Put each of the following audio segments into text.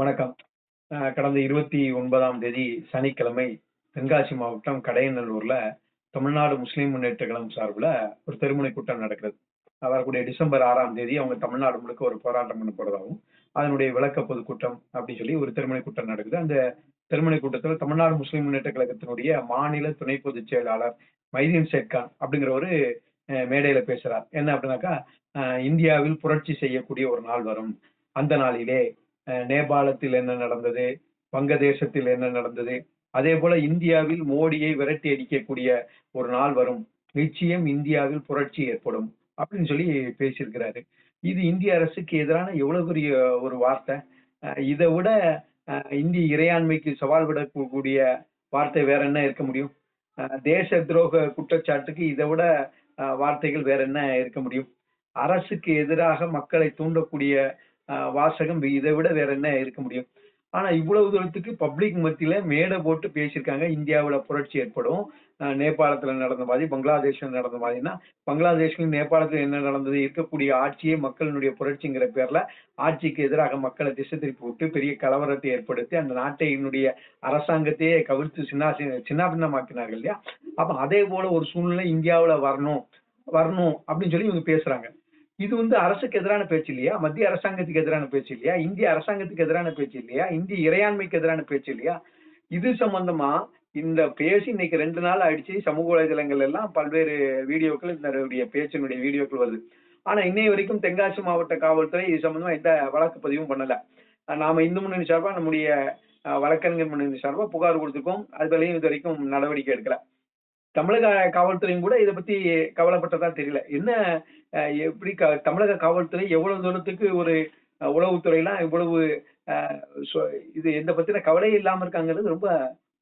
வணக்கம். கடந்த இருபத்தி ஒன்பதாம் தேதி சனிக்கிழமை தென்காசி மாவட்டம் கடையநல்லூர்ல தமிழ்நாடு முஸ்லிம் முன்னேற்ற கழகம் சார்பில் ஒரு தெருமுனை கூட்டம் நடக்கிறது. வரக்கூடிய டிசம்பர் ஆறாம் தேதி அவங்க தமிழ்நாடு முழுக்க ஒரு போராட்டம் பண்ண போறதாகவும் அதனுடைய விளக்க பொதுக்கூட்டம் அப்படின்னு சொல்லி ஒரு தெருமுனை கூட்டம் நடக்குது. அந்த தெருமுனை கூட்டத்தில் தமிழ்நாடு முஸ்லிம் முன்னேற்ற கழகத்தினுடைய மாநில துணை பொதுச் செயலாளர் மைதீன் சேட்கான் அப்படிங்கிற ஒரு அஹ், மேடையில பேசுறார். என்ன அப்படின்னாக்கா இந்தியாவில் புரட்சி செய்யக்கூடிய ஒரு நாள் வரும். அந்த நாளிலே நேபாளத்தில் என்ன நடந்தது வங்கதேசத்தில் என்ன நடந்தது அதே போல இந்தியாவில் மோடியை விரட்டி அடிக்கக்கூடிய ஒரு நாள் வரும். நிச்சயம் இந்தியாவில் புரட்சி ஏற்படும் அப்படின்னு சொல்லி பேசியிருக்கிறாரு. இது இந்திய அரசுக்கு எதிரான எவ்வளவு பெரிய ஒரு வார்த்தை. அஹ் இதை விட இந்திய இறையாண்மைக்கு சவால் விடக்கூடிய வார்த்தை வேற என்ன இருக்க முடியும்? தேச துரோக குற்றச்சாட்டுக்கு இதை விட வார்த்தைகள் வேற என்ன இருக்க முடியும்? அரசுக்கு எதிராக மக்களை தூண்டக்கூடிய வாசகம் இதை விட வேற என்ன இருக்க முடியும்? ஆனா இவ்வளவு தூரத்துக்கு பப்ளிக் மத்தியில மேடை போட்டு பேசியிருக்காங்க. இந்தியாவுல புரட்சி ஏற்படும். ஆஹ் நேபாளத்துல நடந்த மாதிரி பங்களாதேஷ்ல நடந்த மாதிரினா பங்களாதேஷ்லயும் நேபாளத்துல என்ன நடந்தது? இருக்கக்கூடிய ஆட்சியே மக்களினுடைய புரட்சிங்கிற பேர்ல ஆட்சிக்கு எதிராக மக்களை திசை திருப்பி விட்டு பெரிய கலவரத்தை ஏற்படுத்தி அந்த நாட்டையினுடைய அரசாங்கத்தையே கவிழ்த்து சின்ன சின்னாபின்னமாக்கினார்கள் இல்லையா? அப்ப அதே போல ஒரு சூழ்நிலை இந்தியாவுல வரணும் வரணும் அப்படின்னு சொல்லி இவங்க பேசுறாங்க. இது வந்து அரசுக்கு எதிரான பேச்சு இல்லையா? மத்திய அரசாங்கத்துக்கு எதிரான பேச்சு இல்லையா? இந்திய அரசாங்கத்துக்கு எதிரான பேச்சு இல்லையா? இந்திய இறையாண்மைக்கு எதிரான பேச்சு இல்லையா? இது சம்பந்தமா இந்த பேசி இன்னைக்கு ரெண்டு நாள் ஆயிடுச்சு. சமூக வலைதளங்கள் எல்லாம் பல்வேறு வீடியோக்கள் இதனுடைய பேச்சினுடைய வீடியோக்கள் வருது. ஆனா இன்னை வரைக்கும் தென்காசி மாவட்ட காவல்துறை இது சம்பந்தமா எந்த வழக்கு பதிவும் பண்ணல. நாம இந்து முன்னணி சார்பா நம்முடைய வழக்கறிஞர் முன்னணி சார்பா புகார் கொடுத்துருக்கோம். அதுலையும் இது வரைக்கும் நடவடிக்கை எடுக்கல. தமிழக காவல்துறையும் கூட இதை பத்தி கவலைப்பட்டதா தெரியல. என்ன அஹ், எப்படி தமிழக காவல்துறை எவ்வளவு தூரத்துக்கு ஒரு அஹ், உளவுத்துறையெல்லாம் இவ்வளவு இது எந்த பத்தின கவலையே இல்லாம இருக்காங்கிறது ரொம்ப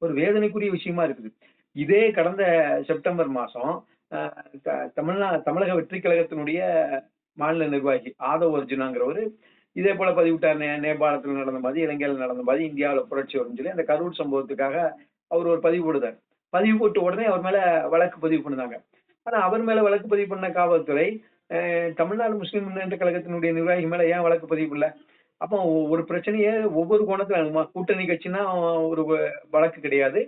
ஒரு வேதனைக்குரிய விஷயமா இருக்குது. இதே கடந்த செப்டம்பர் மாசம் அஹ், த- தமிழ்நா தமிழக வெற்றி கழகத்தினுடைய மாநில நிர்வாகி ஆதவ் அர்ஜுனாங்கிறவர் இதே போல பதிவிட்டார். நே நேபாளத்தில் நடந்த மாதிரி இலங்கையில் நடந்த மாதிரி இந்தியாவில் புரட்சி வரும்னு சொல்லி அந்த கரூர் சம்பவத்துக்காக அவர் ஒரு பதிவு போடுதார். பதிவு போட்ட உடனே அவர் மேல வழக்கு பதிவு பண்ணுதாங்க ஆனா அவர் மேல வழக்கு பதிவு பண்ண காவல்துறை அஹ், தமிழ்நாடு முஸ்லிம் முன்னேற்ற கழகத்தினுடைய நிர்வாகி மேல ஏன் வழக்கு பதிவு இல்லை அப்போ ஒரு பிரச்சனையே ஒவ்வொரு கோணத்துல கூட்டணி கட்சினா ஒரு வழக்கு கிடையாது.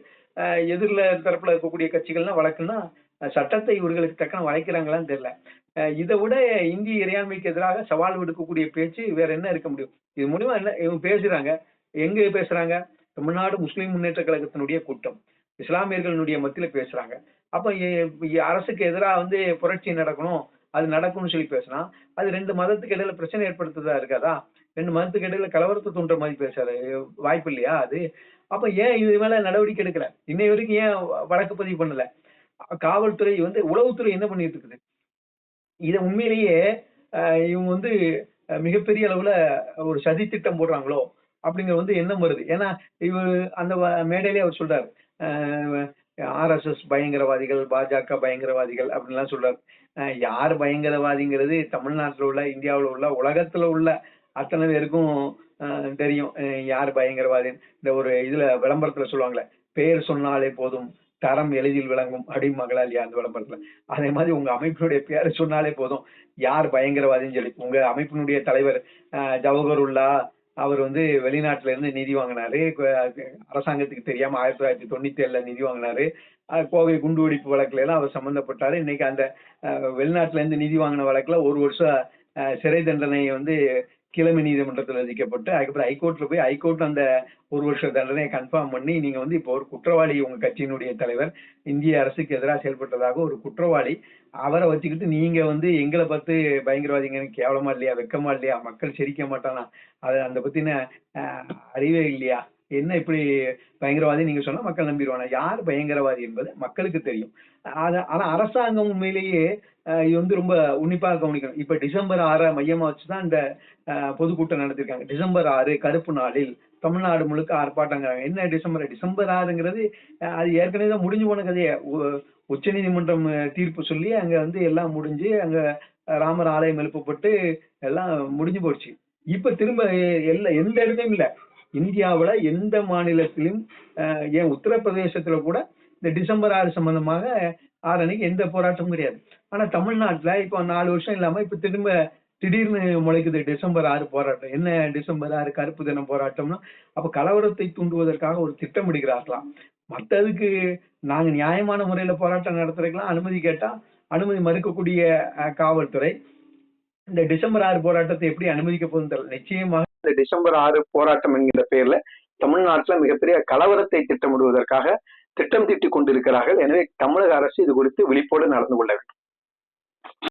எதிரில் எதிரில தரப்புல இருக்கக்கூடிய கட்சிகள்னா வழக்குன்னா சட்டத்தை இவர்களுக்கு தக்கன வளைக்கிறாங்களான்னு தெரியல. அஹ், இதை விட இந்திய இறையாண்மைக்கு எதிராக சவால் விடுக்கக்கூடிய பேச்சு வேற என்ன இருக்க முடியும்? இது மூலியமா என்ன இவங்க பேசுறாங்க. எங்க பேசுறாங்க? தமிழ்நாடு முஸ்லிம் முன்னேற்ற கழகத்தினுடைய கூட்டம். இஸ்லாமியர்களுடைய மத்தியில பேசுறாங்க. அப்ப அரசுக்கு எதிராக வந்து புரட்சி நடக்கணும் அது நடக்கும்னு சொல்லி பேசுனா அது ரெண்டு மதத்துக்கு இடையில பிரச்சனை ஏற்படுத்துறதா இருக்காதா? ரெண்டு மதத்துக்கு இடையில கலவரத்தை தூண்டுற மாதிரி பேசுறாரு வாய்ப்பு இல்லையா அது? அப்ப ஏன் இது மேல நடவடிக்கை எடுக்கல? இன்னை வரைக்கும் ஏன் வழக்கு பதிவு பண்ணல? காவல்துறை வந்து உளவுத்துறை என்ன பண்ணிட்டு இருக்குது? இதை உண்மையிலேயே இவங்க வந்து மிகப்பெரிய அளவுல ஒரு சதி திட்டம் போடுறாங்களோ? அப்படிங்கிற வந்து எண்ணம் வருது. ஏன்னா இவர் அந்த மேடையிலே அவர் சொல்றாரு. ஆர்எஸ்எஸ் பயங்கரவாதிகள் பாஜக பயங்கரவாதிகள் அப்படின்லாம் சொல்றாரு. யார் பயங்கரவாதிங்கிறது தமிழ்நாட்டில் உள்ள இந்தியாவில் உள்ள உலகத்துல உள்ள அத்தனை பேருக்கும் தெரியும். யார் பயங்கரவாதி? இந்த ஒரு இதுல விளம்பரத்துல சொல்லுவாங்களே பெயர் சொன்னாலே போதும் தரம் எளிதில் விளங்கும் அப்படிம்பாங்களா இல்லையா அந்த விளம்பரத்துல. அதே மாதிரி உங்க அமைப்பினுடைய பேரை சொன்னாலே போதும் யார் பயங்கரவாதின்னு சொல்லி. உங்க அமைப்பினுடைய தலைவர் ஜவஹருல்லா அவர் வந்து வெளிநாட்டுல இருந்து நிதி வாங்கினாரு. அரசாங்கத்துக்கு தெரியாம ஆயிரத்தி தொள்ளாயிரத்தி தொண்ணூத்தி ஏழுல நிதி வாங்கினாரு. கோவை குண்டு வெடிப்பு வழக்குல எல்லாம் அவர் சம்பந்தப்பட்டாரு. இன்னைக்கு அந்த அஹ், வெளிநாட்டுல இருந்து நிதி வாங்கின வழக்குல ஒரு வருஷம் சிறை தண்டனை வந்து கிழமை நீதிமன்றத்தில் விதிக்கப்பட்டு அதுக்கப்புறம் ஹைகோர்ட்ல போய் ஹைகோர்ட் அந்த ஒரு வருஷ தண்டனையை கன்ஃபார்ம் பண்ணி நீங்க வந்து இப்போ ஒரு குற்றவாளி உங்க கட்சியினுடைய தலைவர் இந்திய அரசுக்கு எதிராக செயல்பட்டதாக ஒரு குற்றவாளி அவரை வச்சுக்கிட்டு நீங்க வந்து எங்களை பார்த்து பயங்கரவாதிங்கன்னு கேவலமா இல்லையா வெக்கமா இல்லையா மக்கள் சிரிக்க மாட்டானா? அது அந்த பத்தின அறிவே இல்லையா? என்ன இப்படி பயங்கரவாதி நீங்க சொன்னா மக்கள் நம்பிடுவாங்க. யார் பயங்கரவாதி என்பது மக்களுக்கு தெரியும். ஆனா அரசாங்கம் உண்மையிலேயே இது வந்து ரொம்ப உன்னிப்பாக கவனிக்கணும். இப்ப டிசம்பர் ஆறை மையமா வச்சுதான் இந்த பொதுக்கூட்டம் நடத்திருக்காங்க. டிசம்பர் ஆறு கருப்பு நாளில் தமிழ்நாடு முழுக்க ஆர்ப்பாட்டங்கிறாங்க. என்ன டிசம்பர்? டிசம்பர் ஆறுங்கிறது அது ஏற்கனவே தான் முடிஞ்சு போன கதையை. உச்ச நீதிமன்றம் தீர்ப்பு சொல்லி அங்க வந்து எல்லாம் முடிஞ்சு அங்க ராமர் ஆலயம் எழுப்பப்பட்டு எல்லாம் முடிஞ்சு போச்சு. இப்ப திரும்ப எல்லா எந்த இடத்தையும் இல்ல. இந்தியாவுல எந்த மாநிலத்திலும் ஏன் உத்தரப்பிரதேசத்துல கூட இந்த டிசம்பர் ஆறு சம்பந்தமாக ஆறு அன்னைக்கு எந்த போராட்டமும் கிடையாது. ஆனா தமிழ்நாட்டுல இப்போ நாலு வருஷம் இல்லாம இப்ப திரும்ப திடீர்னு முளைக்குது டிசம்பர் ஆறு போராட்டம். என்ன டிசம்பர் ஆறு கருப்பு தினம் போராட்டம்னா அப்ப கலவரத்தை தூண்டுவதற்காக ஒரு திட்டமிடுகிறார்களாம் மத்ததுக்கு நாங்க நியாயமான முறையில போராட்டம் நடத்துறதுக்கெல்லாம் அனுமதி கேட்டா அனுமதி மறுக்கக்கூடிய காவல்துறை இந்த டிசம்பர் ஆறு போராட்டத்தை எப்படி அனுமதிக்க போகுதுன்னு தெரியல. நிச்சயமாக இந்த டிசம்பர் ஆறு போராட்டம் என்கிற பெயர்ல தமிழ்நாட்டில் மிகப்பெரிய கலவரத்தை திட்டமிடுவதற்காக திட்டம் தீட்டிக் கொண்டிருக்கிறார்கள். எனவே தமிழக அரசு இது குறித்து விழிப்போடு நடந்து கொள்ள வேண்டும்.